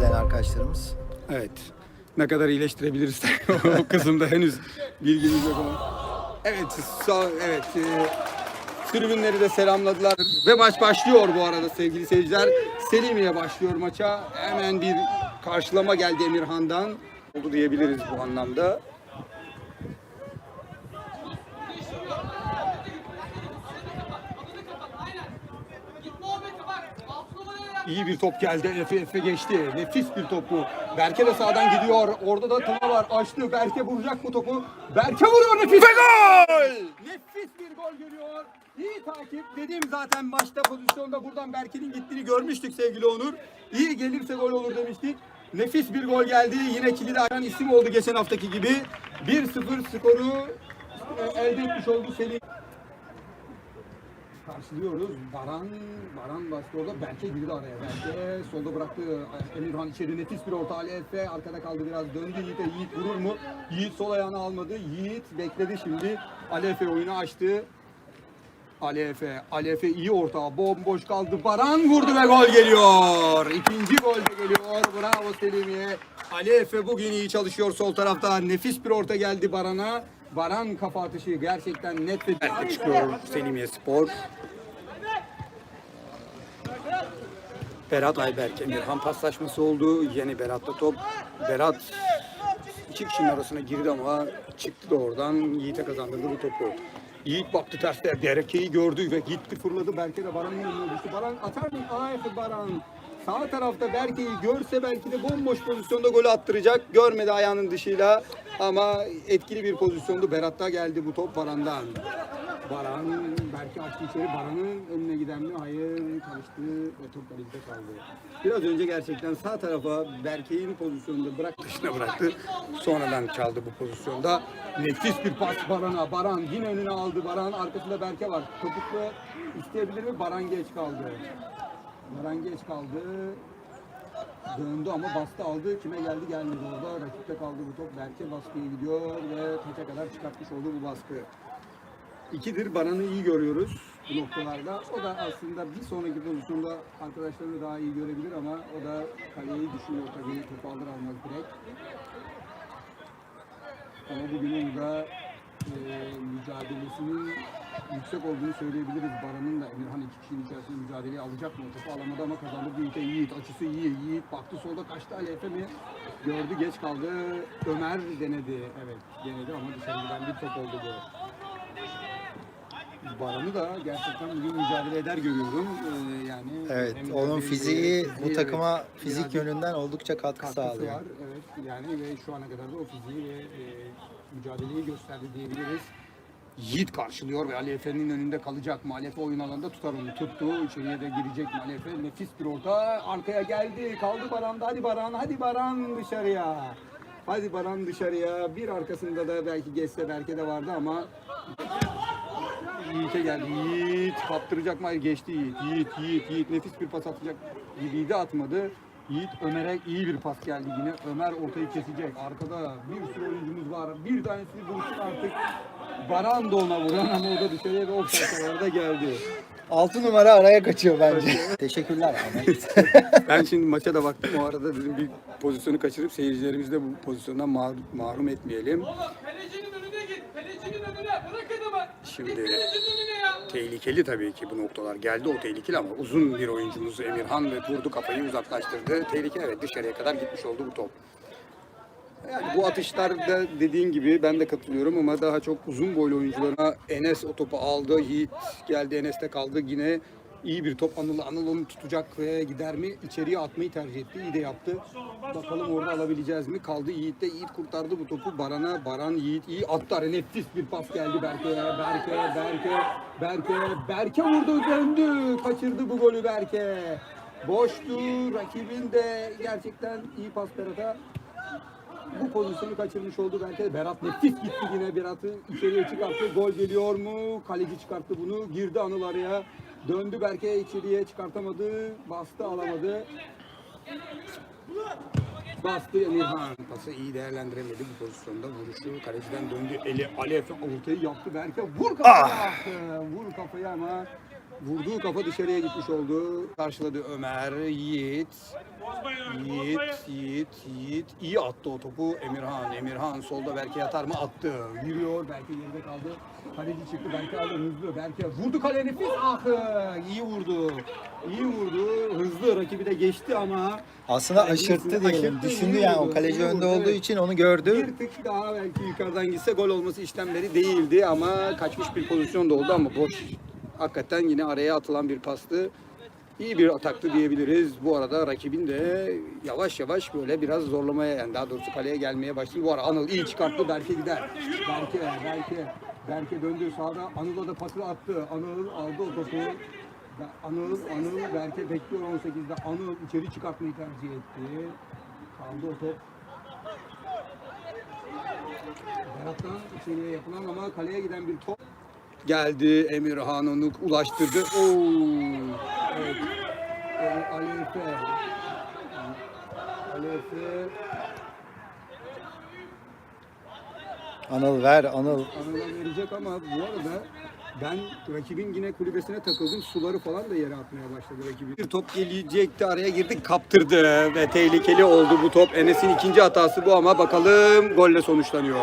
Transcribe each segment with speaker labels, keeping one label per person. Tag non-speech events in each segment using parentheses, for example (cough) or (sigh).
Speaker 1: izleyen arkadaşlarımız.
Speaker 2: Evet. Ne kadar iyileştirebiliriz (laughs) o kısımda henüz bilgimiz yok ama. Evet, sağ, evet. E, tribünleri de selamladılar. Ve maç başlıyor bu arada sevgili seyirciler. Selimiye başlıyor maça. Hemen bir karşılama geldi Emirhan'dan. Oldu diyebiliriz bu anlamda. İyi bir top geldi. Efe Efe geçti. Nefis bir top bu. Berke de sağdan gidiyor. Orada da Tuna var. Açtı. Berke vuracak bu topu. Berke vuruyor nefis. Ve gol! Nefis bir gol geliyor. İyi takip. Dedim zaten maçta pozisyonda buradan Berke'nin gittiğini görmüştük sevgili Onur. İyi gelirse gol olur demiştik. Nefis bir gol geldi. Yine kilidi açan isim oldu geçen haftaki gibi. 1-0 skoru e, elde etmiş oldu Selim. Karşılıyoruz. Baran, Baran bastı orada. Berke girdi araya. Berke solda bıraktı. Emirhan içeri nefis bir orta. Ali Efe arkada kaldı biraz. Döndü Yiğit'e. Yiğit vurur mu? Yiğit sol ayağını almadı. Yiğit bekledi şimdi. Ali Efe oyunu açtı. Ali Efe, Ali Efe iyi orta. Bomboş kaldı. Baran vurdu ve gol geliyor. İkinci gol de geliyor. Bravo Selimiye. Ali Efe bugün iyi çalışıyor sol tarafta. Nefis bir orta geldi Baran'a. Baran kafa atışı gerçekten net ve çıkıyor Selimiye Spor. Berat Ayberk Emirhan paslaşması oldu. Yeni Berat'la top. Berat iki kişinin arasına girdi ama çıktı da oradan Yiğit'e kazandırdı bu topu. Yiğit baktı terste. Berke'yi gördü ve gitti fırladı. Berke de Baran'ın önüne düştü. Baran atar mı? Ay Baran. Sağ tarafta Berke'yi görse belki de bomboş pozisyonda golü attıracak. Görmedi ayağının dışıyla ama etkili bir pozisyondu. Berat'ta geldi bu top Baran'dan. Baran, Berke açtı içeri. Baran'ın önüne giden mi? Hayır, karıştı ve top kalecide kaldı. Biraz önce gerçekten sağ tarafa Berke'nin pozisyonunda bırak dışına bıraktı. Sonradan çaldı bu pozisyonda. Nefis bir pas Baran'a. Baran yine önüne aldı. Baran arkasında Berke var. Topuklu isteyebilir mi? Baran geç kaldı. Baran geç kaldı. Döndü ama bastı aldı. Kime geldi gelmedi orada. Rakipte kaldı bu top. Berke baskıya gidiyor ve taça kadar çıkartmış oldu bu baskı. İkidir Baran'ı iyi görüyoruz bu noktalarda. O da aslında bir sonraki pozisyonda arkadaşlarını daha iyi görebilir ama o da kaleyi düşünüyor tabii topu alır almaz direkt. Ama bugün onun da e, mücadelesinin yüksek olduğunu söyleyebiliriz. Baran'ın da Emirhan iki kişinin içerisinde mücadeleyi alacak mı? Topu alamadı ama kazandı. Yiğit'e Yiğit. Açısı iyi. Yiğit baktı solda kaçtı. Ali Efe mi? Gördü geç kaldı. Ömer denedi. Evet denedi ama dışarı giden bir top oldu bu. Baran'ı da gerçekten bugün mücadele eder görüyorum. Ee, yani
Speaker 1: Evet,
Speaker 2: hem
Speaker 1: onun
Speaker 2: mücadele-
Speaker 1: fiziği bu
Speaker 2: Evet,
Speaker 1: takıma fizik
Speaker 2: mücadele-
Speaker 1: yönünden oldukça katkı sağlıyor.
Speaker 2: var. Evet yani ve şu ana kadar da o fiziği ve e, mücadeleyi gösterdi diyebiliriz. Yiğit karşılıyor ve Ali Efe'nin önünde kalacak mı? Ali Efe oyun alanında tutar onu. Tuttu. İçeriye de girecek mi Ali Efe? Nefis bir orta. Arkaya geldi. Kaldı Baran'da. Hadi Baran. Hadi Baran dışarıya. Hadi Baran dışarıya. Bir arkasında da belki geçse belki de vardı ama Yiğit'e geldi. Yiğit kaptıracak mı? Hayır geçti Yiğit. Yiğit, Yiğit, Yiğit nefis bir pas atacak gibiydi atmadı. Yiğit Ömer'e iyi bir pas geldi yine. Ömer ortayı kesecek. Arkada bir sürü oyuncumuz var. Bir tanesini bulsun artık. Baran da ona vuran ama o da dışarıya ve offside orada geldi.
Speaker 1: 6 numara araya kaçıyor bence. Teşekkürler Ahmet. (laughs)
Speaker 2: Ben şimdi maça da baktım. O arada dedim bir pozisyonu kaçırıp seyircilerimizi de bu pozisyondan mahrum, mahrum etmeyelim.
Speaker 3: Oğlum kalecinin önüne git. Kalecinin önüne. Bırak adamı.
Speaker 2: Şimdi-. Tehlikeli tabii ki bu noktalar geldi o tehlikeli ama uzun bir oyuncumuz Emirhan ve vurdu kafayı uzaklaştırdı. Tehlike evet dışarıya kadar gitmiş oldu bu top. Yani bu atışlarda dediğin gibi ben de katılıyorum ama daha çok uzun boylu oyuncularına Enes o topu aldı. Yiğit geldi Enes'te kaldı yine iyi bir top Anıl Anıl onu tutacak ve gider mi içeriye atmayı tercih etti. İyi de yaptı. Bakalım orada alabileceğiz mi? Kaldı Yiğit de Yiğit kurtardı bu topu. Baran'a Baran Yiğit iyi attı. Nefis bir pas geldi Berke'ye. Berke, Berke, Berke, Berke vurdu döndü. Kaçırdı bu golü Berke. Boştu. Rakibin de gerçekten iyi pas Berat'a bu pozisyonu kaçırmış oldu belki. Berat nefis gitti yine Berat'ı içeriye çıkarttı. Gol geliyor mu? Kaleci çıkarttı bunu. Girdi Anıl araya. Döndü Berke içeriye çıkartamadı. Bastı alamadı. Bastı Emirhan. Pası iyi değerlendiremedi bu pozisyonda. Vuruşu kaleciden döndü. Eli Ali Efe ortayı yaptı. Berke vur kafaya yaptı. Vur kafaya ama Vurduğu kafa dışarıya gitmiş oldu. Karşıladı Ömer, Yiğit. Yiğit, Yiğit, Yiğit. İyi attı o topu Emirhan. Emirhan solda Berke atar mı? Attı. Yürüyor. Berke geride kaldı. Kaleci çıktı. Berke aldı hızlı. Berke vurdu kale nefis. Ah! iyi vurdu. İyi vurdu. Hızlı. Rakibi de geçti ama
Speaker 1: Aslında
Speaker 2: Kalecinin
Speaker 1: aşırttı diyelim.
Speaker 2: aşırttı,
Speaker 1: Düşündü
Speaker 2: iyi
Speaker 1: yani
Speaker 2: vurdu,
Speaker 1: o kaleci
Speaker 2: iyi
Speaker 1: önde
Speaker 2: vurdu,
Speaker 1: olduğu
Speaker 2: evet.
Speaker 1: için onu gördü.
Speaker 2: bir tık daha belki yukarıdan gitse gol olması işlemleri değildi ama kaçmış bir pozisyon da oldu ama boş. Hakikaten yine araya atılan bir pastı. İyi bir ataktı diyebiliriz. Bu arada rakibin de yavaş yavaş böyle biraz zorlamaya yani daha doğrusu kaleye gelmeye başladı. Bu arada Anıl iyi çıkarttı. Berke gider. Berke, Berke. Berke döndü sağda. Anıl'a da pası attı. Anıl aldı o topu. Anıl, Anıl Berke bekliyor 18'de. Anıl içeri çıkartmayı tercih etti. Kaldı o top. Berat'tan içeriye yapılan ama kaleye giden bir top. Geldi Emirhan onu ulaştırdı. Oo. Evet. Alefe.
Speaker 1: Anıl ver Anıl.
Speaker 2: Anıl'a verecek ama bu arada ben rakibin yine kulübesine takıldım. Suları falan da yere atmaya başladı rakibin. Bir top gelecekti araya girdik kaptırdı ve tehlikeli oldu bu top. Enes'in ikinci hatası bu ama bakalım golle sonuçlanıyor.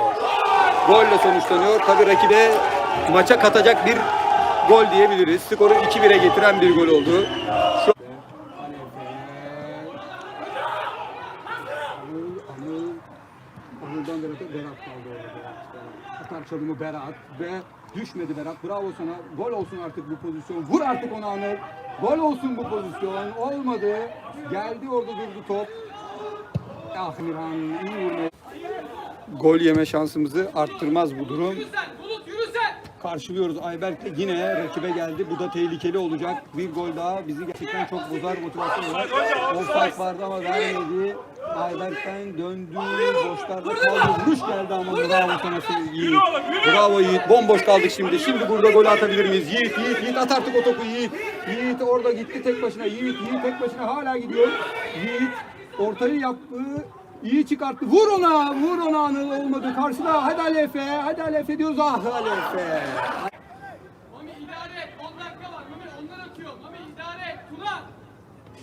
Speaker 2: Golle sonuçlanıyor. Tabii rakibe maça katacak bir gol diyebiliriz. Skoru 2-1'e getiren bir gol oldu. Şu Anıl, Anıl, Anıl'dan Berat'a Berat kaldı orada. Atar çalımı Berat ve düşmedi Berat. Bravo sana. Gol olsun artık bu pozisyon. Vur artık onu Anıl. Gol olsun bu pozisyon. Olmadı. Geldi orada durdu top. Ah Mirhan iyi vurma. Gol yeme şansımızı arttırmaz bu durum.
Speaker 3: Yürü sen. Bulut yürü sen.
Speaker 2: Karşılıyoruz Ayberk'le yine rakibe geldi. Bu da tehlikeli olacak. Bir gol daha bizi gerçekten çok bozar motivasyon olarak. Offside vardı ama vermedi. Ayberk'ten döndü. Boşlarda kaldı. Vuruş geldi ama bravo sana Yiğit. Bravo Yiğit. Bomboş kaldık şimdi. Şimdi burada gol atabilir miyiz? Yiğit, Yiğit, Yiğit at artık o topu Yiğit. Yiğit orada gitti tek başına. Yiğit, Yiğit tek başına hala gidiyor. Yiğit ortayı yaptı. İyi çıkarttı. Vur ona. Vur ona Anıl olmadı. Karşıda. Hadi Alefe. Hadi Alefe diyoruz. Ah Alefe.
Speaker 3: Mami idare et. 10 dakika var. Mami onlar atıyor. Mami idare et. Tuna.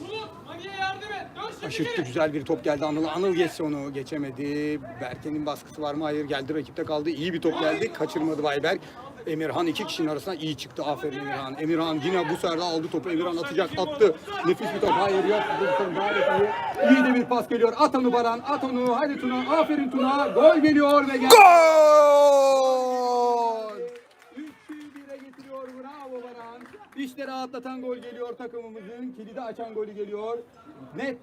Speaker 3: Bulut. Mami'ye yardım et. Dön şimdi.
Speaker 2: Aşırttı güzel bir top geldi Anıl. Anıl geçse onu geçemedi. Berke'nin baskısı var mı? Hayır geldi rakipte kaldı. İyi bir top geldi. Kaçırmadı Bayberk. Emirhan iki kişinin arasında iyi çıktı. Aferin Emirhan. Emirhan yine bu sefer aldı topu. Emirhan atacak. Attı. Nefis bir top. Hayır yok. Top gayet iyi. İyi de bir pas geliyor. At onu Baran. At onu. Hadi Tuna. Aferin Tuna. Gol geliyor ve geldi. Gol! 3'ü 1'e getiriyor. Bravo Baran. İşte rahatlatan gol geliyor takımımızın. Kilidi açan golü geliyor. Net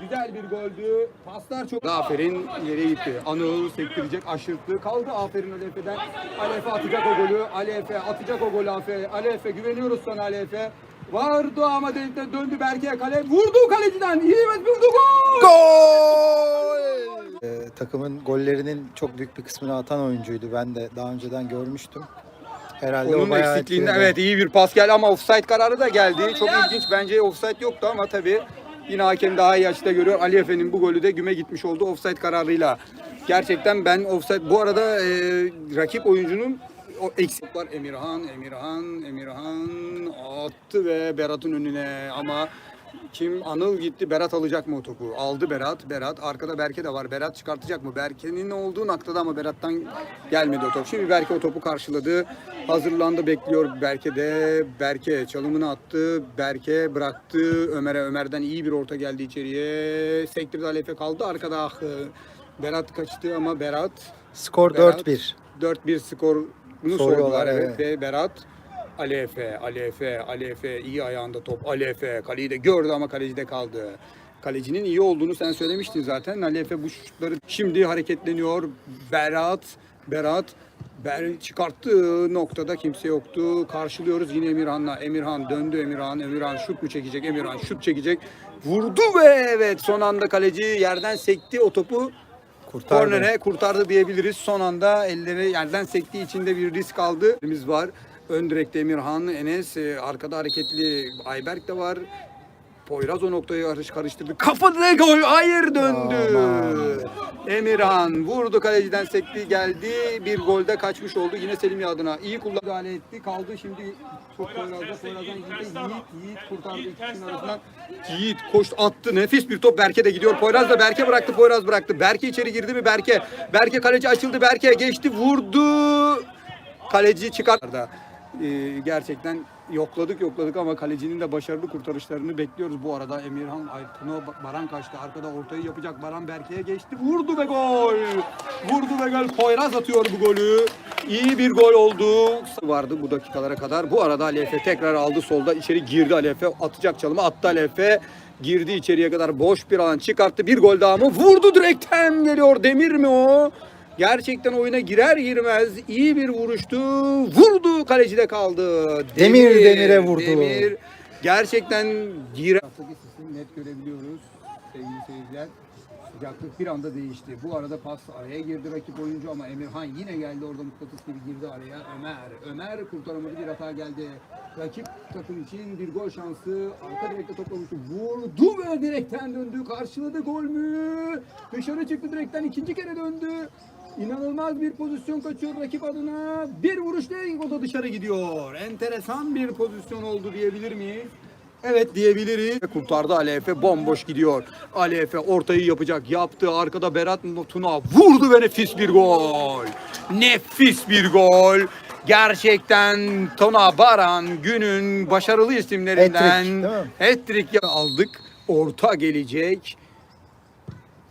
Speaker 2: güzel bir goldü. Paslar çok... Aferin ileriye gitti. Anıl sektirecek, aşırttı. Kaldı aferin Alefe'den. Alefe atacak o golü. Alefe atacak o golü Alefe. Alefe güveniyoruz sana Alefe. Vardı ama delikte döndü Berke'ye kale. Vurdu kaleciden. İyi ve vurdu gol.
Speaker 1: Ee, takımın gollerinin çok büyük bir kısmını atan oyuncuydu. Ben de daha önceden görmüştüm. Herhalde
Speaker 2: Onun
Speaker 1: o bayağı
Speaker 2: eksikliğinde
Speaker 1: etkiledi.
Speaker 2: evet iyi bir pas geldi ama offside kararı da geldi. Çok ilginç bence offside yoktu ama tabii yine hakem daha iyi açıda görüyor. Ali Efe'nin bu golü de güme gitmiş oldu offside kararıyla. Gerçekten ben offside bu arada e, rakip oyuncunun o eksik var Emirhan, Emirhan, Emirhan attı ve Berat'ın önüne ama kim Anıl gitti Berat alacak mı o topu? Aldı Berat. Berat arkada Berke de var. Berat çıkartacak mı? Berke'nin olduğu noktada ama Berat'tan gelmedi o top. Şimdi Berke o topu karşıladı. Hazırlandı bekliyor Berke de. Berke çalımını attı. Berke bıraktı Ömer'e. Ömer'den iyi bir orta geldi içeriye. Sektirdi Alefe kaldı arkada. Ah, Berat kaçtı ama Berat
Speaker 1: Skor
Speaker 2: Berat,
Speaker 1: 4-1.
Speaker 2: 4-1 skorunu
Speaker 1: Soruyorlar,
Speaker 2: sordular evet.
Speaker 1: evet.
Speaker 2: Ve Berat Ali Efe, Ali Efe, Ali Efe iyi ayağında top. Ali Efe kaleyi de gördü ama kalecide kaldı. Kalecinin iyi olduğunu sen söylemiştin zaten. Ali Efe bu şutları şimdi hareketleniyor. Berat, Berat Ber çıkarttığı noktada kimse yoktu. Karşılıyoruz yine Emirhan'la. Emirhan döndü Emirhan. Emirhan şut mu çekecek? Emirhan şut çekecek. Vurdu ve evet son anda kaleci yerden sekti o topu
Speaker 1: Kurtardı.
Speaker 2: Kornere kurtardı diyebiliriz. Son anda elleri yerden sektiği için de bir risk aldı. Biz var. Ön direkte Emirhan, Enes, e, arkada hareketli Ayberk de var. Poyraz o noktayı karış- karıştırdı. Kafadı gol. Hayır döndü.
Speaker 1: Aman.
Speaker 2: Emirhan vurdu kaleciden sekti geldi. Bir golde kaçmış oldu. Yine Selimiye adına. iyi kullan müdahale etti. Kaldı şimdi çok Poyraz'da. Poyraz'dan Yiğit'e. Yiğit, Yiğit kurtardı ikisinin arasından. Yiğit koştu attı. Nefis bir top. Berke de gidiyor. Poyraz da Berke bıraktı. Poyraz bıraktı. Berke içeri girdi mi? Berke. Berke kaleci açıldı. Berke geçti. Vurdu. Kaleci çıkardı. Ee, gerçekten yokladık yokladık ama kalecinin de başarılı kurtarışlarını bekliyoruz. Bu arada Emirhan Aytun'a Baran kaçtı. Arkada ortayı yapacak Baran Berke'ye geçti. Vurdu ve gol. Vurdu ve gol. Poyraz atıyor bu golü. İyi bir gol oldu. Vardı bu dakikalara kadar. Bu arada Ali Efe tekrar aldı solda. içeri girdi Ali Efe. Atacak çalımı attı Ali Efe. Girdi içeriye kadar boş bir alan çıkarttı. Bir gol daha mı? Vurdu direkten geliyor. Demir mi o? Gerçekten oyuna girer girmez iyi bir vuruştu. Vurdu kalecide kaldı.
Speaker 1: Demir demire vurdu.
Speaker 2: Demir gerçekten girer. net görebiliyoruz sevgili seyirciler. Sıcaklık bir anda değişti. Bu arada pas araya girdi rakip oyuncu ama Emirhan yine geldi orada mıknatıs gibi girdi araya. Ömer, Ömer kurtaramadı bir hata geldi. Rakip takım için bir gol şansı. Arka direkte toplamıştı. Vurdu ve direkten döndü. Karşıladı gol mü? Dışarı çıktı direkten ikinci kere döndü. İnanılmaz bir pozisyon kaçıyor rakip adına. Bir vuruş değil o da dışarı gidiyor. Enteresan bir pozisyon oldu diyebilir miyiz? Evet diyebiliriz. Kurtardı Ali Efe bomboş gidiyor. Ali Efe ortayı yapacak. Yaptı. Arkada Berat Tuna vurdu ve nefis bir gol. Nefis bir gol. Gerçekten Tuna Baran günün başarılı isimlerinden
Speaker 1: Hat-trick, değil mi?
Speaker 2: hat-trick aldık. Orta gelecek.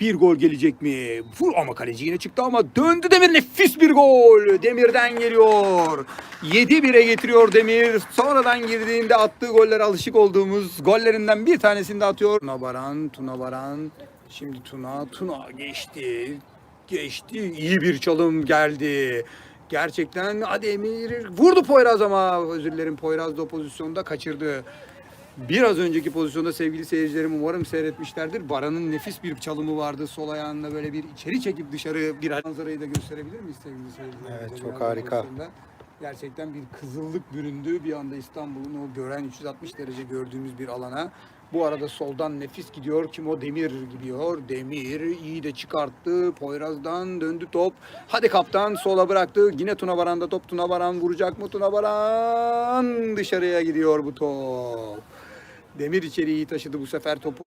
Speaker 2: Bir gol gelecek mi? Vur ama kaleci yine çıktı ama döndü Demir nefis bir gol. Demir'den geliyor. 7-1'e getiriyor Demir. Sonradan girdiğinde attığı goller alışık olduğumuz gollerinden bir tanesini de atıyor. Tuna Baran, Tuna Baran. Şimdi Tuna, Tuna geçti. Geçti. İyi bir çalım geldi. Gerçekten hadi Emir vurdu Poyraz ama özür dilerim Poyraz da o pozisyonda kaçırdı. Biraz önceki pozisyonda sevgili seyircilerim umarım seyretmişlerdir. Baran'ın nefis bir çalımı vardı. Sol ayağında böyle bir içeri çekip dışarı bir manzarayı da gösterebilir miyiz sevgili seyirciler?
Speaker 1: Evet, çok harika.
Speaker 2: Gerçekten bir kızıllık büründü. Bir anda İstanbul'un o gören 360 derece gördüğümüz bir alana. Bu arada soldan nefis gidiyor. Kim o? Demir gidiyor. Demir iyi de çıkarttı. Poyraz'dan döndü top. Hadi kaptan sola bıraktı. Yine Tuna Baran'da top. Tuna Baran vuracak mı? Tuna Baran dışarıya gidiyor bu top. Demir içeri iyi taşıdı bu sefer topu.